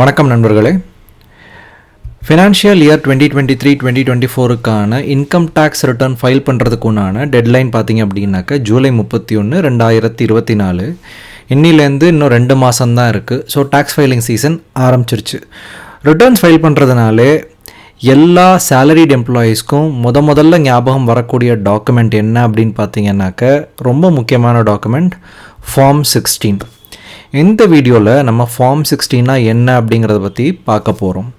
வணக்கம் நண்பர்களே. Financial year twenty twenty three twenty twenty ஃபோருக்கான income tax return file பண்ணுறதுக்குண்டான deadline பார்த்தீங்க அப்படின்னாக்கா ஜூலை முப்பத்தி ஒன்று ரெண்டாயிரத்தி இருபத்தி நாலு. இன்னிலேருந்து இன்னும் ரெண்டு மாதம்தான் இருக்குது ஸோ டேக்ஸ் ஃபைலிங் சீசன் ஆரம்பிச்சிருச்சு. ரிட்டர்ன்ஸ் ஃபைல் பண்ணுறதுனாலே எல்லா சேலரிட் எம்ப்ளாயீஸ்க்கும் முத முதல்ல ஞாபகம் வரக்கூடிய டாக்குமெண்ட் என்ன அப்படின்னு பார்த்தீங்கன்னாக்க ரொம்ப முக்கியமான டாக்குமெண்ட் ஃபார்ம் சிக்ஸ்டீன் இந்த வீடியோவில் நம்ம ஃபார்ம் சிக்ஸ்டீனா என்ன அப்படிங்கிறத பற்றி பார்க்க போகிறோம்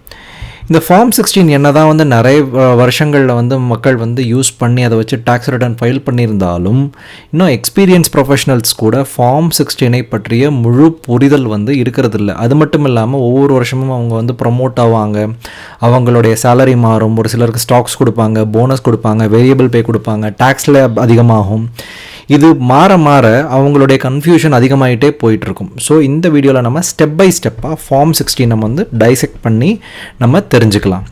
இந்த ஃபார்ம் சிக்ஸ்டீன் என்ன தான் வந்து நிறைய வருஷங்களில் வந்து மக்கள் வந்து யூஸ் பண்ணி அதை வச்சு டேக்ஸ் ரிட்டர்ன் ஃபைல் பண்ணியிருந்தாலும் இன்னும் எக்ஸ்பீரியன்ஸ் ப்ரொஃபஷனல்ஸ் கூட ஃபார்ம் சிக்ஸ்டீனை பற்றிய முழு புரிதல் வந்து இருக்கிறதில்ல. அது மட்டும் இல்லாமல் ஒவ்வொரு வருஷமும் அவங்க வந்து ப்ரமோட் ஆவாங்க. அவங்களுடைய சேலரி மாறும். ஒரு சிலருக்கு ஸ்டாக்ஸ் கொடுப்பாங்க போனஸ் கொடுப்பாங்க வேரியபிள் பே கொடுப்பாங்க டேக்ஸில் அதிகமாகும். இது மாற மாற அவங்களுடைய கன்ஃபியூஷன் அதிகமாகிட்டே போயிட்டுருக்கும். ஸோ இந்த வீடியோவில் நம்ம ஸ்டெப் பை ஸ்டெப்பாக ஃபார்ம் சிக்ஸ்டீன் நம்ம வந்து டைசெக்ட் பண்ணி நம்ம தெரிஞ்சுக்கலாம்.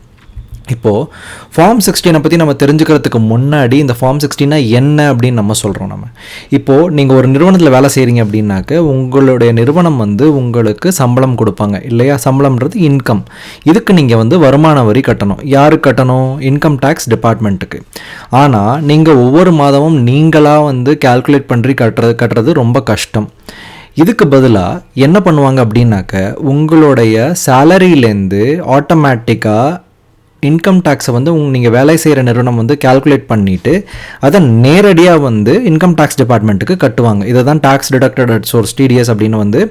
இப்போது ஃபார்ம் சிக்ஸ்டீனை பற்றி நம்ம தெரிஞ்சுக்கிறதுக்கு முன்னாடி இந்த ஃபார்ம் சிக்ஸ்டீனா என்ன அப்படின்னு நம்ம சொல்கிறோம் நம்ம. இப்போது நீங்கள் ஒரு நிறுவனத்தில் வேலை செய்கிறீங்க அப்படின்னாக்க உங்களுடைய நிறுவனம் வந்து உங்களுக்கு சம்பளம் கொடுப்பாங்க. இல்லையா? சம்பளம்ன்றது இன்கம் இதுக்கு நீங்கள் வந்து வருமான வரி கட்டணும். யாருக்கு கட்டணும்? இன்கம் டேக்ஸ் டிபார்ட்மெண்ட்டுக்கு ஆனால் நீங்கள் ஒவ்வொரு மாதமும் நீங்களாக வந்து கால்குலேட் பண்ணி கட்டுறது கட்டுறது ரொம்ப கஷ்டம். இதுக்கு பதிலாக என்ன பண்ணுவாங்க அப்படின்னாக்க உங்களுடைய சேலரியிலேருந்து ஆட்டோமேட்டிக்காக இன்கம் டேக்ஸை வந்து உங்க நீங்கள் வேலை செய்கிற நிறுவனம் வந்து கால்குலேட் பண்ணிவிட்டு அதை நேரடியாக வந்து இன்கம் டேக்ஸ் டிபார்ட்மெண்ட்டுக்கு கட்டுவாங்க. இதை தான் tax deducted at source TDS அப்படின்னு வந்து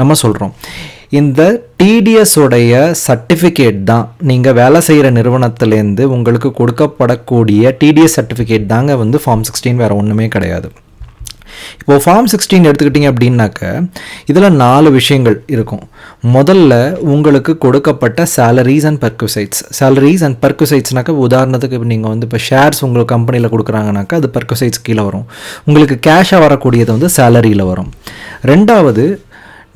நம்ம சொல்கிறோம் இந்த டிடிஎஸ் உடைய சர்டிஃபிகேட் தான் நீங்கள் வேலை செய்கிற நிறுவனத்துலேருந்து உங்களுக்கு கொடுக்கப்படக்கூடிய டிடிஎஸ் சர்டிஃபிகேட் தாங்க வந்து ஃபார்ம் சிக்ஸ்டீன் வேறு ஒன்றுமே கிடையாது. இப்போ ஃபார்ம் சிக்ஸ்டீன் எடுத்துக்கிட்டிங்க அப்படின்னாக்க இதில் நாலு விஷயங்கள் இருக்கும். முதல்ல உங்களுக்கு கொடுக்கப்பட்ட salaries and perquisites salaries and பர்குசைட்ஸ்னாக்க உதாரணத்துக்கு நீங்கள் வந்து இப்போ ஷேர்ஸ் உங்களுக்கு கம்பெனியில் கொடுக்குறாங்கனாக்கா அது பர்குசைட்ஸ் கீழே வரும். உங்களுக்கு கேஷாக வரக்கூடியது வந்து சேலரியில் வரும். ரெண்டாவது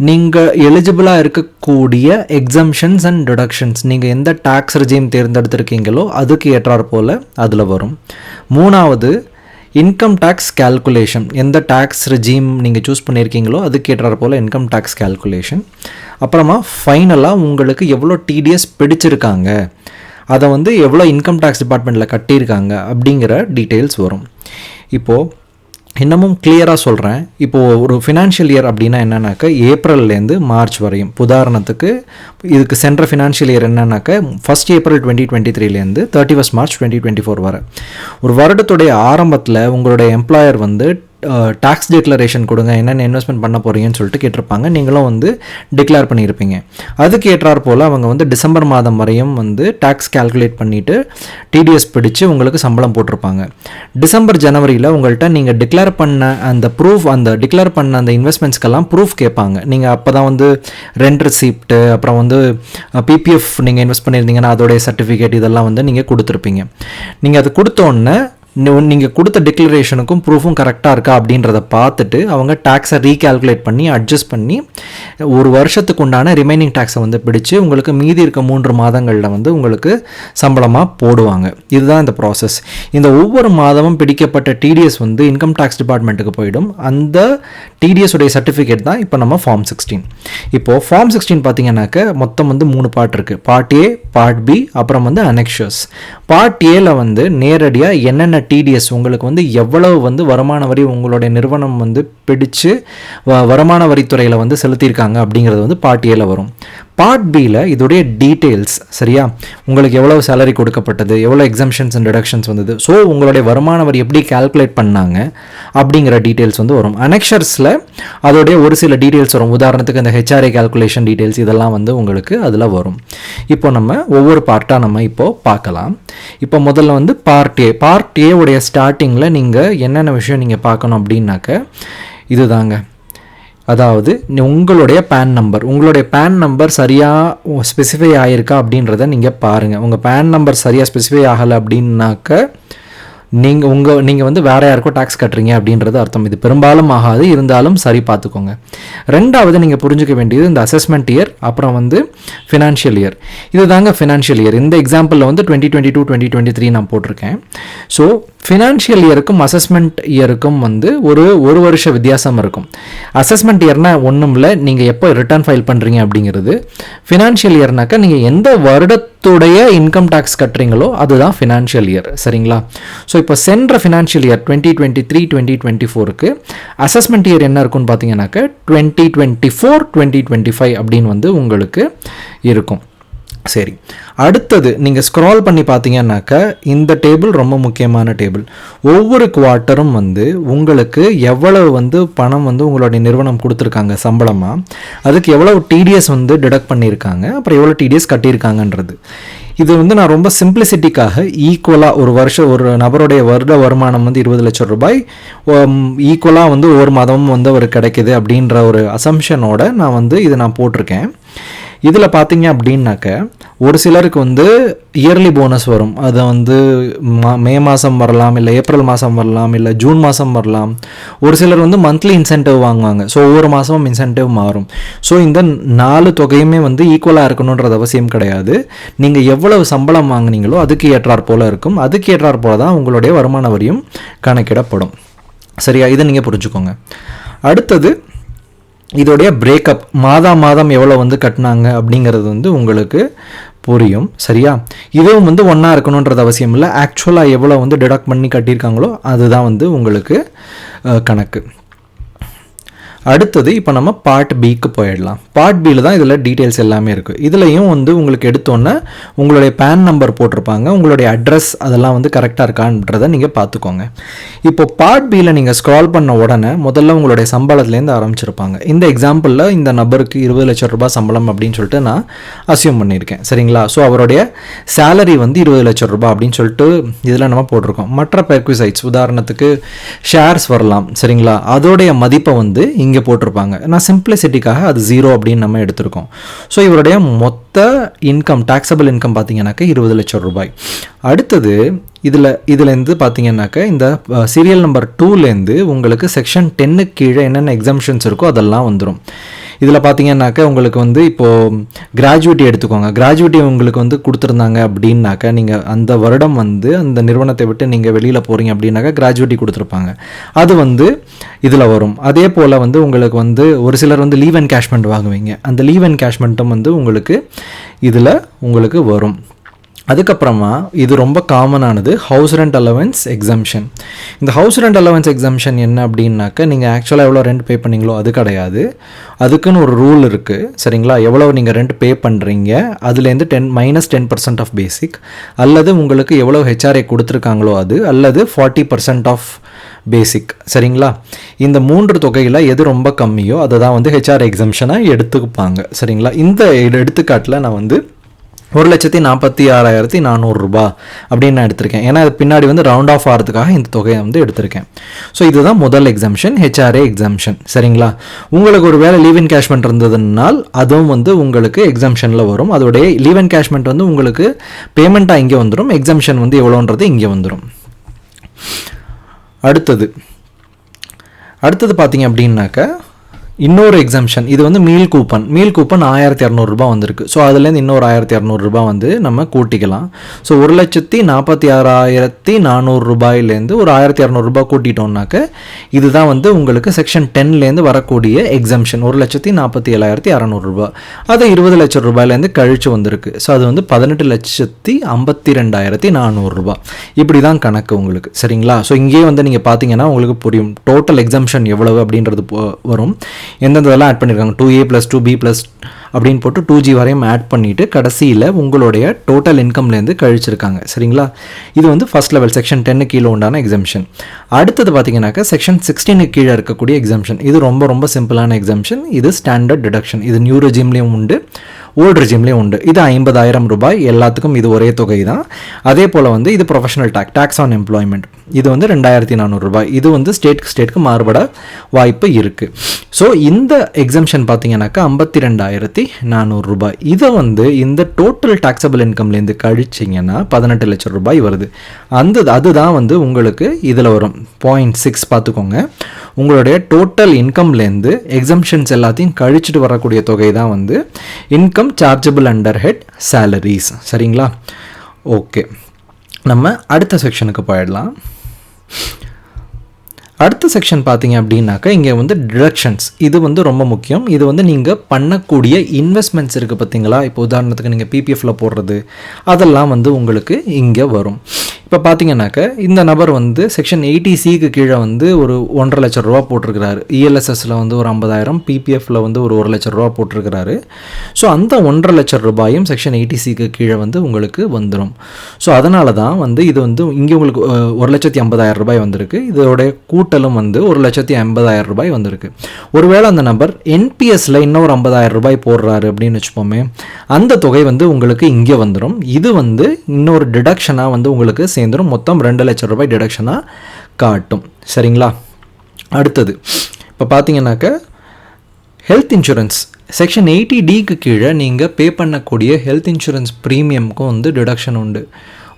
நீங்கள் எலிஜிபிளாக இருக்கக்கூடிய எக்ஸம்ஷன்ஸ் அண்ட் டிடக்ஷன்ஸ் நீங்கள் எந்த டேக்ஸ் ரிஜீம் தேர்ந்தெடுத்திருக்கீங்களோ அதுக்கு ஏற்றாற் போல் அதில் வரும். மூணாவது இன்கம் டேக்ஸ் கேல்குலேஷன் எந்த டேக்ஸ் ரிஜீம் நீங்கள் சூஸ் பண்ணியிருக்கீங்களோ அதுக்கு ஏற்றாற் போல் இன்கம் டேக்ஸ் கேல்குலேஷன் அப்புறமா ஃபைனலாக உங்களுக்கு எவ்வளோ டிடிஎஸ் பிடிச்சிருக்காங்க அதை வந்து எவ்வளோ இன்கம் டேக்ஸ் டிபார்ட்மெண்ட்டில் கட்டியிருக்காங்க அப்படிங்கிற டீட்டெயில்ஸ் வரும். இப்போது இன்னமும் கிளியராக சொல்கிறேன் இப்போது ஒரு ஃபினான்ஷியல் இயர் அப்படின்னா என்னன்னாக்கா ஏப்ரல்லேருந்து மார்ச் வரையும். உதாரணத்துக்கு இதுக்கு சென்ற ஃபினான்ஷியல் இயர் என்னன்னாக்கா first April twenty twenty த்ரீலேருந்து thirty first March twenty twenty four வர. ஒரு வருடத்துடைய ஆரம்பத்தில் உங்களுடைய எம்ப்ளாயர் வந்து டாக்ஸ் டிக்ளரேஷன் கொடுங்க. என்னென்ன இன்வெஸ்ட்மெண்ட் பண்ண போகிறீங்கன்னு சொல்லிட்டு கேட்டிருப்பாங்க. நீங்களும் வந்து டிக்ளேர் பண்ணியிருப்பீங்க. அதுக்கு ஏற்றாற் போல் அவங்க வந்து டிசம்பர் மாதம் வரையும் வந்து டேக்ஸ் கால்குலேட் பண்ணிவிட்டு டிடிஎஸ் பிடிச்சு உங்களுக்கு சம்பளம் போட்டிருப்பாங்க. டிசம்பர் ஜனவரியில் உங்கள்கிட்ட நீங்கள் டிக்ளேர் பண்ண அந்த ப்ரூஃப் அந்த டிக்ளேர் பண்ண அந்த இன்வெஸ்ட்மெண்ட்ஸ்க்கெல்லாம் ப்ரூஃப் கேட்பாங்க. நீங்கள் அப்போ தான் வந்து ரெண்ட் ரிசிப்ட்டு அப்புறம் வந்து பிபிஎஃப் நீங்கள் இன்வெஸ்ட் பண்ணியிருந்தீங்கன்னா அதோடைய சர்டிஃபிகேட் இதெல்லாம் வந்து நீங்கள் கொடுத்துருப்பீங்க. நீங்கள் அது கொடுத்தோன்னே நீங்கள் கொடுத்த டிக்ளரேஷனுக்கும் ப்ரூஃபும் கரெக்டாக இருக்கா அப்படின்றத பார்த்துட்டு அவங்க டேக்ஸை ரீகால்குலேட் பண்ணி அட்ஜஸ்ட் பண்ணி ஒரு வருஷத்துக்கு உண்டான ரிமைனிங் டேக்ஸை வந்து பிடிச்சு உங்களுக்கு மீதி இருக்க மூன்று மாதங்களில் வந்து உங்களுக்கு சம்பளமாக போடுவாங்க. இதுதான் இந்த ப்ராசஸ் இந்த ஒவ்வொரு மாதமும் பிடிக்கப்பட்ட டிடிஎஸ் வந்து இன்கம் டேக்ஸ் டிபார்ட்மெண்ட்டுக்கு போயிடும். அந்த டிடிஎஸ் உடைய சர்டிஃபிகேட் தான் இப்போ நம்ம ஃபார்ம் சிக்ஸ்டீன் இப்போது ஃபார்ம் சிக்ஸ்டீன் பார்த்தீங்கன்னாக்க மொத்தம் வந்து மூணு பார்ட் இருக்குது பார்ட் ஏ பார்ட் பி அப்புறம் வந்து அனெக்ஷர்ஸ் பார்ட் ஏல வந்து நேரடியாக என்னென்ன டிடிஎஸ் உங்களுக்கு வந்து எவ்வளவு வந்து வருமான வரி உங்களுடைய நிறுவனம் வந்து பிடிச்சு வ- வருமான வரித்துறையில் வந்து செலுத்தியிருக்காங்க அப்படிங்கிறது வந்து பார்ட் வரும். பார்ட் பியில் இதோடைய டீட்டெயில்ஸ் சரியா? உங்களுக்கு எவ்வளோ சேலரி கொடுக்கப்பட்டது எவ்வளோ எக்ஸம்ஷன்ஸ் அண்ட் டிடக்ஷன்ஸ் வந்தது? ஸோ உங்களுடைய வருமான வரி எப்படி கால்குலேட் பண்ணாங்க அப்படிங்கிற டீட்டெயில்ஸ் வந்து வரும். அனெக்ஷர்ஸில் அதோடைய ஒரு சில டீட்டெயில்ஸ் வரும். உதாரணத்துக்கு இந்த ஹெச்ஆர்ஏ கால்குலேஷன் டீட்டெயில்ஸ் இதெல்லாம் வந்து உங்களுக்கு அதில் வரும். இப்போ நம்ம ஒவ்வொரு பார்ட்டாக நம்ம இப்போது பார்க்கலாம். இப்போ முதல்ல வந்து பார்ட் ஏ பார்ட் ஏ உடைய ஸ்டார்டிங்கில் நீங்கள் என்னென்ன விஷயம் நீங்கள் பார்க்கணும் அப்படின்னாக்க இதுதாங்க. அதாவது உங்களுடைய பேன் நம்பர் உங்களுடைய பேன் நம்பர் சரியாக ஸ்பெசிஃபை ஆகிருக்கா அப்படின்றத நீங்கள் பாருங்கள் உங்கள் பேன் நம்பர் சரியாக ஸ்பெசிஃபை ஆகலை அப்படின்னாக்க நீங்கள் உங்கள் நீங்கள் வந்து வேற யாருக்கோ டேக்ஸ் கட்டுறீங்க அப்படின்றது அர்த்தம். இது பெரும்பாலும் ஆகாது இருந்தாலும் சரி பார்த்துக்கோங்க. ரெண்டாவது நீங்கள் புரிஞ்சுக்க வேண்டியது இந்த அசஸ்மெண்ட் இயர் அப்புறம் வந்து ஃபினான்ஷியல் இயர் இது தாங்க ஃபினான்ஷியல் இயர் இந்த எக்ஸாம்பிளில் வந்து twenty twenty two twenty twenty three நான் போட்டிருக்கேன் ஸோ ஃபினான்ஷியல் இயருக்கும் அசஸ்மெண்ட் இயருக்கும் வந்து ஒரு ஒரு வருஷ வித்தியாசம் இருக்கும். அசஸ்மெண்ட் இயர்னா ஒன்றும் இல்லை நீங்கள் எப்போ ரிட்டர்ன் ஃபைல் பண்ணுறீங்க அப்படிங்கிறது. ஃபினான்ஷியல் இயர்னாக்கா நீங்கள் எந்த வருடத்துடைய இன்கம் டேக்ஸ் கட்டுறீங்களோ அதுதான் ஃபினான்ஷியல் இயர் சரிங்களா? ஸோ இப்போ சென்ற financial year twenty twenty three twenty twenty ஃபோருக்கு அசஸ்மெண்ட் இயர் என்ன இருக்கும்னு பார்த்தீங்கன்னாக்க twenty twenty four twenty twenty five அப்படின்னு வந்து உங்களுக்கு இருக்கும். சரி. அடுத்தது நீங்கள் ஸ்க்ரால் பண்ணி பார்த்தீங்கன்னாக்கா இந்த டேபிள் ரொம்ப முக்கியமான டேபிள் ஒவ்வொரு குவார்ட்டரும் வந்து உங்களுக்கு எவ்வளவு வந்து பணம் வந்து உங்களுடைய நிறுவனம் கொடுத்துருக்காங்க சம்பளமாக அதுக்கு எவ்வளவு டிடிஎஸ் வந்து டிடக்ட் பண்ணியிருக்காங்க அப்புறம் எவ்வளோ டிடிஎஸ் கட்டியிருக்காங்கன்றது. இது வந்து நான் ரொம்ப சிம்பிளிசிட்டிக்காக ஈக்குவலாக ஒரு வருஷம் ஒரு நபருடைய வருட வருமானம் வந்து இருபது லட்சம் ரூபாய் ஈக்குவலாக வந்து ஒவ்வொரு மாதமும் வந்து அவர் கிடைக்குது அப்படின்ற ஒரு அசம்ஷனோட நான் வந்து இதை நான் போட்டிருக்கேன். இதில் பார்த்தீங்க அப்படின்னாக்க ஒரு சிலருக்கு வந்து இயர்லி போனஸ் வரும். அதை வந்து மா மே மாதம் வரலாம் இல்லை ஏப்ரல் மாதம் வரலாம் இல்லை ஜூன் மாதம் வரலாம். ஒரு சிலர் வந்து மந்த்லி இன்சென்டிவ் வாங்குவாங்க. ஸோ ஒவ்வொரு மாதமும் இன்சென்டிவ் மாறும். ஸோ இந்த நாலு தொகையுமே வந்து ஈக்குவலாக இருக்கணுன்றது அவசியம் கிடையாது. நீங்கள் எவ்வளவு சம்பளம் வாங்குனீங்களோ அதுக்கு ஏற்றாற் போல் இருக்கும். அதுக்கு ஏற்றாற் போல் தான் உங்களுடைய வருமான வரியும் கணக்கிடப்படும். சரியா? இதை நீங்கள் புரிஞ்சுக்கோங்க. அடுத்தது இதோடைய பிரேக்கப் மாதா மாதம் எவ்வளோ வந்து கட்டினாங்க அப்படிங்கிறது வந்து உங்களுக்கு புரியும் சரியா? இதுவும் வந்து ஒன்றா இருக்கணுன்றது அவசியம் இல்லை. ஆக்சுவலாக எவ்வளோ வந்து டிடக்ட் பண்ணி கட்டியிருக்காங்களோ அதுதான் வந்து உங்களுக்கு கணக்கு. அடுத்தது இப்போ நம்ம பார்ட் பிக்கு போயிடலாம். பார்ட் பியில் தான் இதில் டீட்டெயில்ஸ் எல்லாமே இருக்குது இதுலேயும் வந்து உங்களுக்கு எடுத்தோன்னே உங்களுடைய பேன் நம்பர் போட்டிருப்பாங்க. உங்களுடைய அட்ரஸ் அதெல்லாம் வந்து கரெக்டாக இருக்கான்றதை நீங்கள் பார்த்துக்கோங்க. இப்போ பார்ட் பியில் நீங்கள் ஸ்க்ரால் பண்ண உடனே முதல்ல உங்களுடைய சம்பளத்துலேருந்து ஆரம்பிச்சிருப்பாங்க. இந்த எக்ஸாம்பிளில் இந்த நபருக்கு இருபது லட்சம் ரூபாய் சம்பளம் அப்படின்னு சொல்லிட்டு நான் அசியூம் பண்ணியிருக்கேன். சரிங்களா? ஸோ அவருடைய சேலரி வந்து இருபது லட்சம் ரூபாய் அப்படின்னு சொல்லிட்டு இதில் நம்ம போட்டிருக்கோம். மற்ற பெர்குசைட்ஸ் உதாரணத்துக்கு ஷேர்ஸ் வரலாம். சரிங்களா? அதோடைய மதிப்பை வந்து இங்கே போட்டிருப்பாங்க. நான் சிம்பிளிசிட்டிக்காக அது ஜீரோ அப்படின்னு நம்ம எடுத்திருக்கோம். ஸோ இவருடைய மொத்த இன்கம் டேக்ஸபிள் இன்கம் பார்த்தீங்கன்னாக்கா இருபது லட்சம் ரூபாய். அடுத்தது இதில் இதுலேருந்து பார்த்தீங்கன்னாக்கா இந்த சீரியல் நம்பர் டூலேருந்து உங்களுக்கு செக்ஷன் டென்னுக்கு கீழே என்னென்ன எக்ஸம்ஷன்ஸ் இருக்கோ அதெல்லாம் வந்துடும் இதில் பார்த்தீங்கன்னாக்கா உங்களுக்கு வந்து இப்போது கிராஜுவிட்டி எடுத்துக்கோங்க. கிராஜுவிட்டி உங்களுக்கு வந்து கொடுத்துருந்தாங்க அப்படின்னாக்கா நீங்கள் அந்த வருடம் வந்து அந்த நிறுவனத்தை விட்டு நீங்கள் வெளியில் போகிறீங்க அப்படின்னாக்கா கிராஜுவிட்டி கொடுத்துருப்பாங்க. அது வந்து இதில் வரும். அதே போல் வந்து உங்களுக்கு வந்து ஒரு சிலர் வந்து லீவ் அண்ட் கேஷ்மெண்ட் வாங்குவீங்க. அந்த லீவ் அண்ட் கேஷ்மெண்ட்டும் வந்து உங்களுக்கு இதில் உங்களுக்கு வரும். அதுக்கப்புறமா இது ரொம்ப காமனானது ஹவுஸ் ரெண்ட் அலவன்ஸ் எக்ஸம்ஷன் இந்த ஹவுஸ் ரெண்ட் அலவன்ஸ் எக்ஸம்ஷன் என்ன அப்படின்னாக்க நீங்கள் ஆக்சுவலாக எவ்வளோ ரெண்ட் பே பண்ணீங்களோ அது கிடையாது. அதுக்குன்னு ஒரு ரூல் இருக்குது சரிங்களா? எவ்வளோ நீங்கள் ரெண்ட் பே பண்ணுறீங்க அதுலேருந்து ten minus ten percent of basic அல்லது உங்களுக்கு எவ்வளோ ஹெச்ஆர்ஏ கொடுத்துருக்காங்களோ அது அல்லது ஃபார்ட்டி பர்சன்ட் ஆஃப் பேசிக் சரிங்களா? இந்த மூன்று தொகையில் எது ரொம்ப கம்மியோ அதை தான் வந்து ஹெச்ஆர் எக்ஸம்ஷனாக எடுத்துப்பாங்க. சரிங்களா? இந்த எடுத்துக்காட்டில் நான் வந்து ஒரு லட்சத்தி நாற்பத்தி ஆறாயிரத்தி நானூறுரூபா அப்படின்னு நான் எடுத்திருக்கேன். ஏன்னா அது பின்னாடி வந்து ரவுண்ட் ஆஃப் ஆகிறதுக்காக இந்த தொகையை வந்து எடுத்திருக்கேன். ஸோ இதுதான் முதல் எக்ஸம்ஷன் ஹெச்ஆர்ஏ எக்ஸம்ஷன் சரிங்களா? உங்களுக்கு ஒரு வேலை லீவ் இன் கேஷ்மெண்ட் இருந்ததுனால் அதுவும் வந்து உங்களுக்கு எக்ஸம்ஷனில் வரும். அதோடைய லீவ் இன் கேஷ்மெண்ட் வந்து உங்களுக்கு பேமெண்ட்டாக இங்கே வந்துடும் எக்ஸம்ஷன் வந்து எவ்வளோன்றது இங்கே வந்துடும் அடுத்தது. அடுத்தது பார்த்தீங்க அப்படின்னாக்கா இன்னொரு எக்ஸம்ஷன் இது வந்து மீல் கூப்பன் மீல் கூப்பன் ஆயிரத்தி இரநூறுபா வந்திருக்கு. ஸோ அதுலேருந்து இன்னொரு ஆயிரத்தி இரநூறுபா வந்து நம்ம கூட்டிக்கலாம். ஸோ ஒரு லட்சத்தி நாற்பத்தி ஆறாயிரத்தி நானூறு ரூபாயிலேருந்து ஒரு ஆயிரத்தி இரநூறுபா கூட்டிட்டோம்னாக்க இதுதான் வந்து உங்களுக்கு செக்ஷன் டென்லேருந்து வரக்கூடிய எக்ஸம்ஷன் ஒரு லட்சத்தி நாற்பத்தி ஏழாயிரத்தி அறநூறுரூபா அது இருபது லட்சம் ரூபாயிலேருந்து கழிச்சு வந்திருக்கு. ஸோ அது வந்து பதினெட்டு லட்சத்தி ஐம்பத்தி ரெண்டாயிரத்தி நானூறுரூபா இப்படி தான் கணக்கு உங்களுக்கு. சரிங்களா? ஸோ இங்கேயே வந்து நீங்கள் பார்த்தீங்கன்னா உங்களுக்கு புரியும். டோட்டல் எக்ஸம்ஷன் எவ்வளவு அப்படின்றது வரும். எந்தெந்த இதெல்லாம் ஆட் பண்ணியிருக்காங்க two A plus two B plus அப்படின்னு போட்டு டூ ஜி வரையும் ஆட் பண்ணிவிட்டு கடைசியில் உங்களுடைய டோட்டல் இன்கம்லேருந்து கழிச்சிருக்காங்க. சரிங்களா? இது வந்து ஃபஸ்ட் லெவல் செக்ஷன் டென்னு கீழே உண்டான எக்ஸம்ஷன் அடுத்தது பார்த்தீங்கன்னாக்கா செக்ஷன் சிக்ஸ்டீனுக்கு கீழே இருக்கக்கூடிய எக்ஸம்ஷன் இது ரொம்ப ரொம்ப சிம்பிளான எக்ஸம்ஷன் இது ஸ்டாண்டர்ட் டிடக்ஷன் இது நியூ ரெஜிம்லேயும் உண்டு ஓல்டு ரெஜிம்லேயும் உண்டு. இது ஐம்பதாயிரம் ரூபாய். எல்லாத்துக்கும் இது ஒரே தொகை தான் அதே போல் வந்து இது professional tax tax on employment இது வந்து ரெண்டாயிரத்தி நானூறுரூபா இது வந்து ஸ்டேட்டுக்கு ஸ்டேட்டுக்கு மாறுபட வாய்ப்பு இருக்குது ஸோ இந்த எக்ஸம்ஷன் பார்த்தீங்கன்னாக்கா ஐம்பத்தி ரெண்டாயிரத்தி நானூறுரூபா இதை வந்து இந்த டோட்டல் டாக்ஸபிள் இன்கம்லேருந்து கழிச்சிங்கன்னா பதினெட்டு லட்சம் ரூபாய் வருது. அந்த அதுதான் வந்து உங்களுக்கு இதில் வரும். பாயிண்ட் சிக்ஸ் பார்த்துக்கோங்க உங்களுடைய டோட்டல் இன்கம்லேருந்து எக்ஸம்ஷன்ஸ் எல்லாத்தையும் கழிச்சிட்டு வரக்கூடிய தொகை தான் வந்து income chargeable under head salaries சரிங்களா? ஓகே நம்ம அடுத்த செக்ஷனுக்கு போயிடலாம். அடுத்த செக்ஷன் பார்த்தீங்க அப்படின்னாக்கா இங்கே வந்து டிடக்ஷன்ஸ் இது வந்து ரொம்ப முக்கியம். இது வந்து நீங்கள் பண்ணக்கூடிய இன்வெஸ்ட்மெண்ட்ஸ் இருக்குது பார்த்தீங்களா? இப்போ உதாரணத்துக்கு நீங்கள் பிபிஎஃப்பில் போடுறது அதெல்லாம் வந்து உங்களுக்கு இங்கே வரும். இப்போ பார்த்தீங்கன்னாக்க இந்த நபர் வந்து செக்ஷன் எயிட்டி சிக்கு கீழே வந்து ஒரு ஒன்றரை லட்சம் ரூபா போட்டிருக்கிறாரு. இஎல்எஸ்எஸில் வந்து ஒரு ஐம்பதாயிரம் பிபிஎஃப்பில் வந்து ஒரு ஒரு லட்சம் ரூபா போட்டிருக்கிறாரு. ஸோ அந்த ஒன்றரை லட்சம் ரூபாயும் செக்ஷன் எயிட்டி சிக்கு கீழே வந்து உங்களுக்கு வந்துடும் ஸோ அதனால தான் வந்து இது வந்து இங்கே உங்களுக்கு ஒரு லட்சத்தி ஐம்பதாயிரம் ரூபாய் வந்திருக்கு. இதோடைய கூட்டலும் வந்து ஒரு லட்சத்தி ஐம்பதாயிரம் ரூபாய் வந்திருக்கு. ஒருவேளை அந்த நபர் என்பிஎஸ்ல இன்னொரு ஐம்பதாயிரம் ரூபாய் போடுறாரு அப்படின்னு வச்சுப்போமே அந்த தொகை வந்து உங்களுக்கு இங்கே வந்துடும் இது வந்து இன்னொரு டிடக்ஷனாக வந்து உங்களுக்கு சேர்ந்துடும் மொத்தம் ரெண்டு லட்சம் ரூபாய் டிடக்ஷனாக காட்டும். சரிங்களா? அடுத்தது இப்போ பார்த்தீங்கன்னாக்க ஹெல்த் இன்சூரன்ஸ் செக்ஷன் எயிட்டி டிக்கு கீழே நீங்கள் பே பண்ணக்கூடிய ஹெல்த் இன்சூரன்ஸ் ப்ரீமியமுக்கும் வந்து டிடக்ஷன் உண்டு.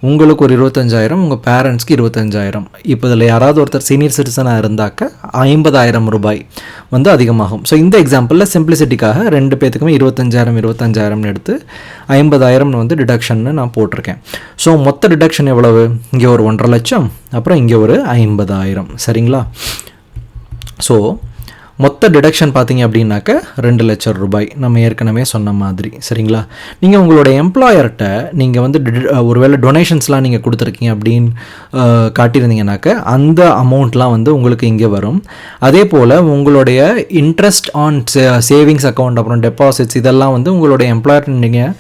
உங்களுக்கு ஒரு இருபத்தஞ்சாயிரம் உங்கள் பேரண்ட்ஸ்க்கு இருபத்தஞ்சாயிரம். இப்போ இதில் யாராவது ஒருத்தர் சீனியர் சிட்டிசனாக இருந்தாக்க ஐம்பதாயிரம் ரூபாய் வந்து அதிகமாகும். ஸோ இந்த எக்ஸாம்பிளில் சிம்பிளிசிட்டிக்காக ரெண்டு பேத்துக்குமே இருபத்தஞ்சாயிரம் இருபத்தஞ்சாயிரம்னு எடுத்து ஐம்பதாயிரம்னு வந்து டிடக்ஷன்னு நான் போட்டிருக்கேன். ஸோ மொத்த டிடக்ஷன் எவ்வளவு? இங்கே ஒரு ஒன்றரை லட்சம் அப்புறம் இங்கே ஒரு ஐம்பதாயிரம். சரிங்களா? ஸோ மொத்த டிடக்ஷன் பார்த்தீங்க அப்படின்னாக்க ரெண்டு லட்சம் ரூபாய். நம்ம ஏற்கனவே சொன்ன மாதிரி. சரிங்களா? நீங்கள் உங்களோட எம்ப்ளாயர்கிட்ட நீங்கள் வந்து ஒருவேளை டொனேஷன்ஸ்லாம் நீங்கள் கொடுத்துருக்கீங்க அப்படின்னு காட்டியிருந்தீங்கனாக்க அந்த அமௌண்ட்லாம் வந்து உங்களுக்கு இங்கே வரும். அதே போல் உங்களுடைய இன்ட்ரெஸ்ட் ஆன் சேவிங்ஸ் அக்கௌண்ட் அப்புறம் டெபாசிட்ஸ் இதெல்லாம் வந்து உங்களுடைய எம்ப்ளாயர் நீங்கள்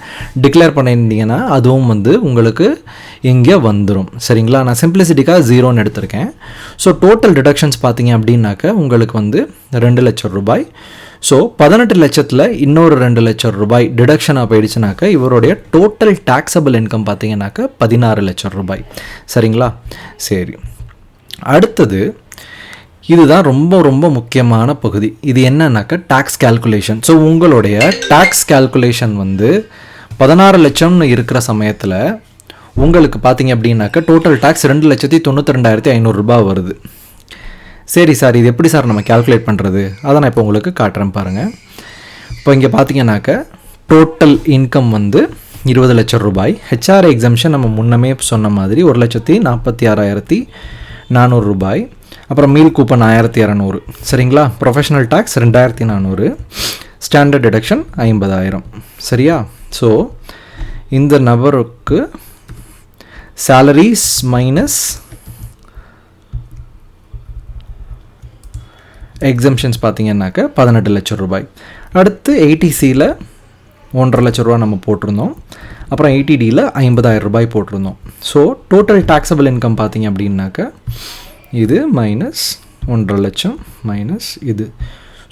டிக்ளேர் பண்ணியிருந்தீங்கன்னா அதுவும் வந்து உங்களுக்கு இங்கே வந்துடும் சரிங்களா? நான் சிம்பிளிசிட்டிக்காக ஜீரோன்னு எடுத்திருக்கேன். ஸோ டோட்டல் டிடக்ஷன்ஸ் பார்த்தீங்க அப்படின்னாக்க உங்களுக்கு வந்து ரெண்டு லட்சம் ரூபாய். ஸோ பதினெட்டு லட்சத்தில் இன்னொரு ரெண்டு லட்சம் ரூபாய் டிடக்ஷனாக போயிடுச்சுனாக்க இவருடைய டோட்டல் டேக்ஸபிள் இன்கம் பார்த்தீங்கன்னாக்க பதினாறு லட்சம் ரூபாய். சரிங்களா? சரி. அடுத்தது இதுதான் ரொம்ப ரொம்ப முக்கியமான பகுதி. இது என்னன்னாக்கா டேக்ஸ் கால்குலேஷன் ஸோ உங்களுடைய டேக்ஸ் கால்குலேஷன் வந்து பதினாறு லட்சம்னு இருக்கிற சமயத்தில் உங்களுக்கு பார்த்தீங்க அப்படின்னாக்கா டோட்டல் டேக்ஸ் ரெண்டு லட்சத்தி தொண்ணூற்றி ரெண்டாயிரத்தி ஐநூறுரூபா வருது. சரி சார் இது எப்படி சார் நம்ம கால்குலேட் பண்ணுறது அதை நான் இப்போ உங்களுக்கு காட்டுறேன் பாருங்கள் இப்போ இங்கே பார்த்தீங்கன்னாக்க டோட்டல் இன்கம் வந்து இருபது லட்சம் ரூபாய். ஹெச்ஆர் எக்ஸம்ஷன் நம்ம முன்னமே சொன்ன மாதிரி ஒரு லட்சத்தி நாற்பத்தி ஆறாயிரத்தி நானூறு ரூபாய். அப்புறம் மீல் கூப்பன் ஆயிரத்தி இரநூறு. சரிங்களா? ப்ரொஃபஷனல் டேக்ஸ் ரெண்டாயிரத்தி நானூறு. ஸ்டாண்டர்ட் டிடக்ஷன் ஐம்பதாயிரம். சரியா? ஸோ இந்த நபருக்கு salaries மைனஸ் எக்ஸம்ஷன்ஸ் பார்த்தீங்கன்னாக்க பதினெட்டு லட்சம் ரூபாய். அடுத்து எயிட்டிசியில் ஒன்றரை லட்ச ரூபா நம்ம போட்டிருந்தோம். அப்புறம் எயிட்டிடியில் ஐம்பதாயிரம் ரூபாய் போட்டிருந்தோம். ஸோ டோட்டல் taxable இன்கம் பார்த்தீங்க அப்படின்னாக்க இது மைனஸ் ஒன்றரை லட்சம் மைனஸ் இது.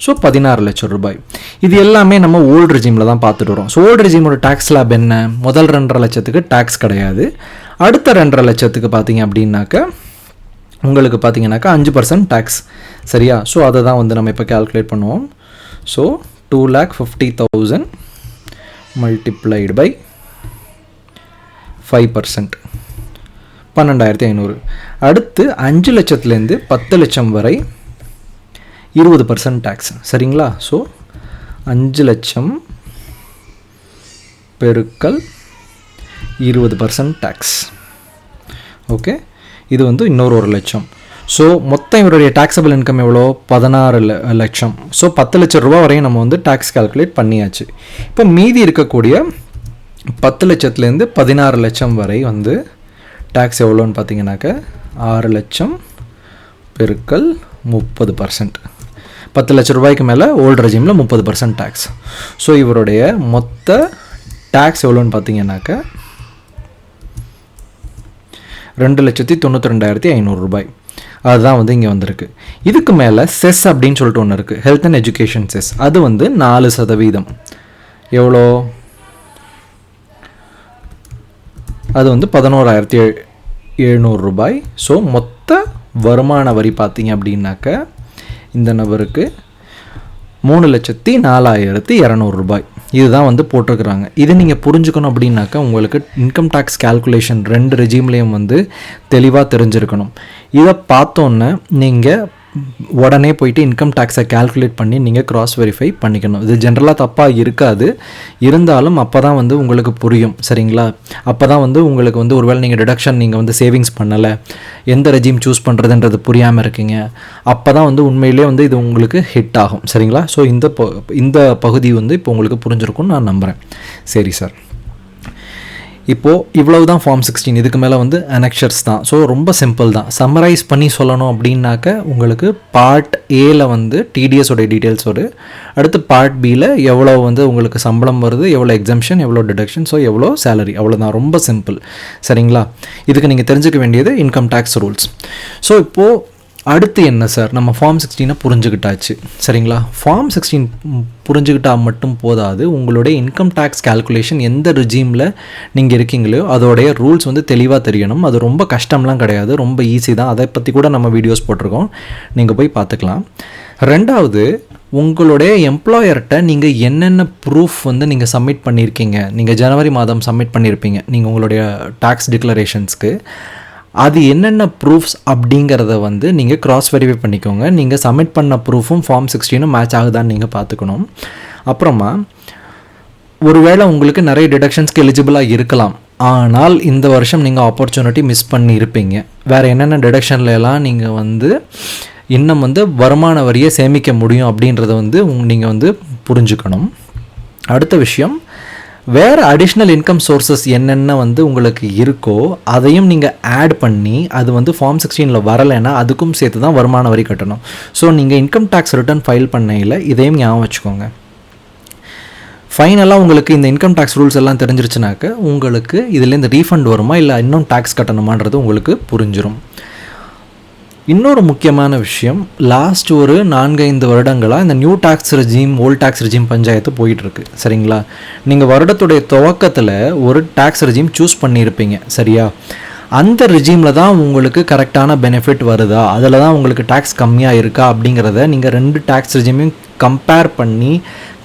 ஸோ பதினாறு லட்சம் ரூபாய். இது எல்லாமே நம்ம ஓல்டு ரிஜிமில் தான் பார்த்துட்டு வரோம். ஸோ ஓல்டு ரிஜிமோட டேக்ஸ் லேப் என்ன? முதல் ரெண்டரை லட்சத்துக்கு டேக்ஸ் கிடையாது. அடுத்த ரெண்டரை லட்சத்துக்கு பார்த்தீங்க அப்படின்னாக்க உங்களுக்கு பார்த்தீங்கன்னாக்கா அஞ்சு பர்சன்ட் டேக்ஸ் சரியா? ஸோ அதை தான் வந்து நம்ம இப்போ கால்குலேட் பண்ணுவோம். So two lakh fifty thousand multiplied by five percent பன்னெண்டாயிரத்தி ஐநூறு. அடுத்து அஞ்சு லட்சத்துலேருந்து பத்து லட்சம் வரை இருபது பர்சன்ட் டேக்ஸ் சரிங்களா? ஸோ அஞ்சு லட்சம் பெருக்கல் இருபது பர்சன்ட் டேக்ஸ் ஓகே இது வந்து இன்னொரு ஒரு லட்சம். ஸோ மொத்தம் இவருடைய டேக்ஸபிள் இன்கம் எவ்வளோ? பதினாறு ல- லட்சம். ஸோ பத்து லட்சம் ரூபா வரையும் நம்ம வந்து டேக்ஸ் கால்குலேட் பண்ணியாச்சு. இப்போ மீதி இருக்கக்கூடிய பத்து லட்சத்துலேருந்து பதினாறு லட்சம் வரை வந்து டேக்ஸ் எவ்வளோன்னு பார்த்தீங்கன்னாக்க ஆறு லட்சம் பெருக்கல் முப்பது பர்சன்ட் பத்து லட்ச ரூபாய்க்கு மேலே ஓல்டு ரெஜிமில் முப்பது பர்சன்ட் டேக்ஸ் ஸோ இவருடைய மொத்த டேக்ஸ் எவ்வளோன்னு பார்த்தீங்கன்னாக்க ரெண்டு லட்சத்தி தொண்ணூற்றி ரெண்டாயிரத்தி ஐநூறு ரூபாய். அதுதான் வந்து இங்கே வந்திருக்கு. இதுக்கு மேலே செஸ் அப்படின்னு சொல்லிட்டு ஒன்று இருக்குது ஹெல்த் அண்ட் எஜுகேஷன் செஸ். அது வந்து நாலு சதவீதம். எவ்வளோ? அது வந்து பதினோராயிரத்தி எழுநூறு ரூபாய். ஸோ மொத்த மொத்த வருமான வரி பார்த்தீங்க அப்படின்னாக்க இந்த நபருக்கு மூணு லட்சத்தி நாலாயிரத்தி இரநூறுபாய் இதுதான் வந்து போட்டிருக்கிறாங்க. இதை நீங்கள் புரிஞ்சுக்கணும் அப்படின்னாக்கா உங்களுக்கு இன்கம் டேக்ஸ் கால்குலேஷன் ரெண்டு ரெஜிம்லேயும் வந்து தெளிவாக தெரிஞ்சிருக்கணும். இதை பார்த்தோன்னே நீங்கள் உடனே போயிட்டு இன்கம் டேக்ஸை கால்குலேட் பண்ணி நீங்கள் க்ராஸ் வெரிஃபை பண்ணிக்கணும். இது ஜென்ரலாக தப்பாக இருக்காது. இருந்தாலும் அப்போ தான் வந்து உங்களுக்கு புரியும். சரிங்களா? அப்போ தான் வந்து உங்களுக்கு வந்து ஒருவேளை நீங்கள் டிடக்ஷன் நீங்கள் வந்து சேவிங்ஸ் பண்ணலை. எந்த ரெஜிம் சூஸ் பண்ணுறதுன்றது புரியாமல் இருக்கீங்க. அப்போ தான் வந்து உண்மையிலே வந்து இது உங்களுக்கு ஹிட் ஆகும். சரிங்களா? ஸோ இந்த ப இந்த பகுதி வந்து இப்போ உங்களுக்கு புரிஞ்சிருக்கும்னு நான் நம்புகிறேன் சரி சார் இப்போது இவ்வளவு தான் ஃபார்ம் சிக்ஸ்டீன் இதுக்கு மேலே வந்து அனெக்ஷர்ஸ் தான். ஸோ ரொம்ப சிம்பிள் தான். சம்மரைஸ் பண்ணி சொல்லணும் அப்படின்னாக்க உங்களுக்கு பார்ட் ஏல வந்து டிடிஎஸோட டீட்டெயில்ஸ் வரும் அடுத்து பார்ட் பியில் எவ்வளோ வந்து உங்களுக்கு சம்பளம் வருது எவ்வளோ எக்ஸம்ஷன் எவ்வளோ டிடக்ஷன் ஸோ எவ்வளோ சேலரி அவ்வளோதான் ரொம்ப சிம்பிள் சரிங்களா? இதுக்கு நீங்கள் தெரிஞ்சுக்க வேண்டியது இன்கம் டேக்ஸ் ரூல்ஸ் ஸோ இப்போது அடுத்து என்ன சார்? நம்ம ஃபார்ம் சிக்ஸ்டீனை புரிஞ்சுக்கிட்டாச்சு சரிங்களா? ஃபார்ம் சிக்ஸ்டீன் புரிஞ்சுக்கிட்டா மட்டும் போதாது. உங்களுடைய இன்கம் டேக்ஸ் கால்குலேஷன் எந்த ரிஜீமில் நீங்கள் இருக்கீங்களோ அதோடைய ரூல்ஸ் வந்து தெளிவாக தெரியணும். அது ரொம்ப கஷ்டம்லாம் கிடையாது. ரொம்ப ஈஸி தான். அதை பற்றி கூட நம்ம வீடியோஸ் போட்டிருக்கோம். நீங்கள் போய் பார்த்துக்கலாம். ரெண்டாவது உங்களுடைய எம்ப்ளாயர்கிட்ட நீங்கள் என்னென்ன ப்ரூஃப் வந்து நீங்கள் சப்மிட் பண்ணியிருக்கீங்க? நீங்கள் ஜனவரி மாதம் சப்மிட் பண்ணியிருப்பீங்க. நீங்கள் உங்களுடைய டேக்ஸ் டிக்ளரேஷன்ஸ்க்கு அது என்னென்ன ப்ரூஃப்ஸ் அப்படிங்கிறத வந்து நீங்கள் க்ராஸ் வெரிஃபை பண்ணிக்கோங்க. நீங்கள் சப்மிட் பண்ண ப்ரூஃபும் ஃபார்ம் சிக்ஸ்டீனும் மேட்ச் ஆகுதான்னு நீங்கள் பார்த்துக்கணும். அப்புறமா ஒருவேளை உங்களுக்கு நிறைய டிடக்ஷன்ஸ்க்கு எலிஜிபிளாக இருக்கலாம். ஆனால் இந்த வருஷம் நீங்கள் ஆப்பர்ச்சுனிட்டி மிஸ் பண்ணி இருப்பீங்க வேறு என்னென்ன டிடக்ஷன்லெல்லாம் நீங்கள் வந்து இன்னும் வந்து வருமான வரியை சேமிக்க முடியும் அப்படின்றத வந்து நீங்கள் வந்து புரிஞ்சுக்கணும். அடுத்த விஷயம் வேறு அடிஷ்னல் இன்கம் சோர்சஸ் என்னென்ன வந்து உங்களுக்கு இருக்கோ அதையும் நீங்கள் ஆட் பண்ணி அது வந்து ஃபார்ம் சிக்ஸ்டீனில் வரலைன்னா அதுக்கும் சேர்த்து தான் வருமான வரி கட்டணும். ஸோ நீங்கள் இன்கம் டேக்ஸ் ரிட்டர்ன் ஃபைல் பண்ணையில் இதையும் ஞாபகம் வச்சுக்கோங்க. ஃபைனலாக உங்களுக்கு இந்த இன்கம் டேக்ஸ் ரூல்ஸ் எல்லாம் தெரிஞ்சிருச்சுனாக்க உங்களுக்கு இதில் இந்த ரீஃபண்ட் வருமா இல்லை இன்னும் டேக்ஸ் கட்டணுமான்றது உங்களுக்கு புரிஞ்சிடும் இன்னொரு முக்கியமான விஷயம் லாஸ்ட் ஒரு நான்கைந்து வருடங்களாக இந்த new tax regime old tax regime panchayat போயிட்டுருக்கு. சரிங்களா? நீங்கள் வருடத்துடைய துவக்கத்தில் ஒரு டேக்ஸ் ரெஜீம் சூஸ் பண்ணியிருப்பீங்க. சரியா? அந்த ரிஜீமில் தான் உங்களுக்கு கரெக்டான பெனிஃபிட் வருதா? அதில் தான் உங்களுக்கு டேக்ஸ் கம்மியாக இருக்கா? அப்படிங்கிறத நீங்கள் ரெண்டு டேக்ஸ் ரெஜிமையும் கம்பேர் பண்ணி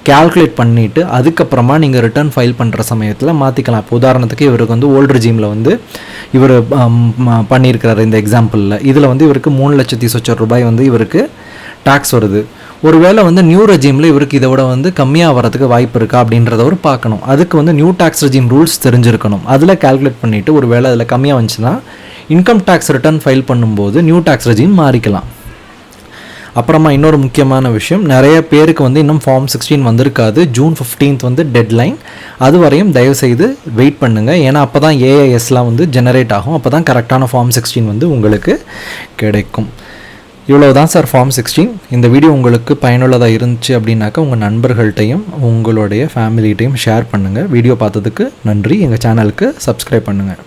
கேல்குலேட் பண்ணிவிட்டு அதுக்கப்புறமா நீங்கள் ரிட்டர்ன் ஃபைல் பண்ணுற சமயத்தில் மாற்றிக்கலாம் இப்போ உதாரணத்துக்கு இவருக்கு வந்து ஓல்டு ரெஜீமில் வந்து இவர் பண்ணியிருக்கிறாரு இந்த எக்ஸாம்பிளில் இதில் வந்து இவருக்கு மூணு லட்சத்தி சொச்ச ரூபாய் வந்து இவருக்கு டேக்ஸ் வருது. ஒருவேளை வந்து நியூ ரெஜிமில் இவருக்கு இதை விட வந்து கம்மியாக வரதுக்கு வாய்ப்பு இருக்கா அப்படின்றத ஒரு பார்க்கணும். அதுக்கு வந்து நியூ டேக்ஸ் ரெஜீம் ரூல்ஸ் தெரிஞ்சிருக்கணும். அதில் கால்குலேட் பண்ணிவிட்டு ஒரு வேளை அதில் கம்மியாக வந்துச்சுன்னா இன்கம் டேக்ஸ் ரிட்டர்ன் ஃபைல் பண்ணும்போது நியூ டேக்ஸ் ரெஜீம் மாறிக்கலாம். அப்புறமா இன்னொரு முக்கியமான விஷயம் நிறைய பேருக்கு வந்து இன்னும் ஃபார்ம் சிக்ஸ்டீன் வந்திருக்காது. ஜூன் ஃபிஃப்டீன்த் வந்து டெட்லைன் அது வரையும் தயவுசெய்து வெயிட் பண்ணுங்கள் ஏன்னா அப்போ தான் ஏஐஎஸ்லாம் வந்து ஜெனரேட் ஆகும். அப்போ தான் கரெக்டான ஃபார்ம் சிக்ஸ்டீன் வந்து உங்களுக்கு கிடைக்கும். இவ்வளோ தான் சார் ஃபார்ம் சிக்ஸ்டீன் இந்த வீடியோ உங்களுக்கு பயனுள்ளதாக இருந்துச்சு அப்படின்னாக்கா உங்கள் நண்பர்கள்ட்டையும் உங்களுடைய ஃபேமிலிகிட்டையும் ஷேர் பண்ணுங்கள் வீடியோ பார்த்ததுக்கு நன்றி. எங்கள் சேனலுக்கு சப்ஸ்கிரைப் பண்ணுங்கள்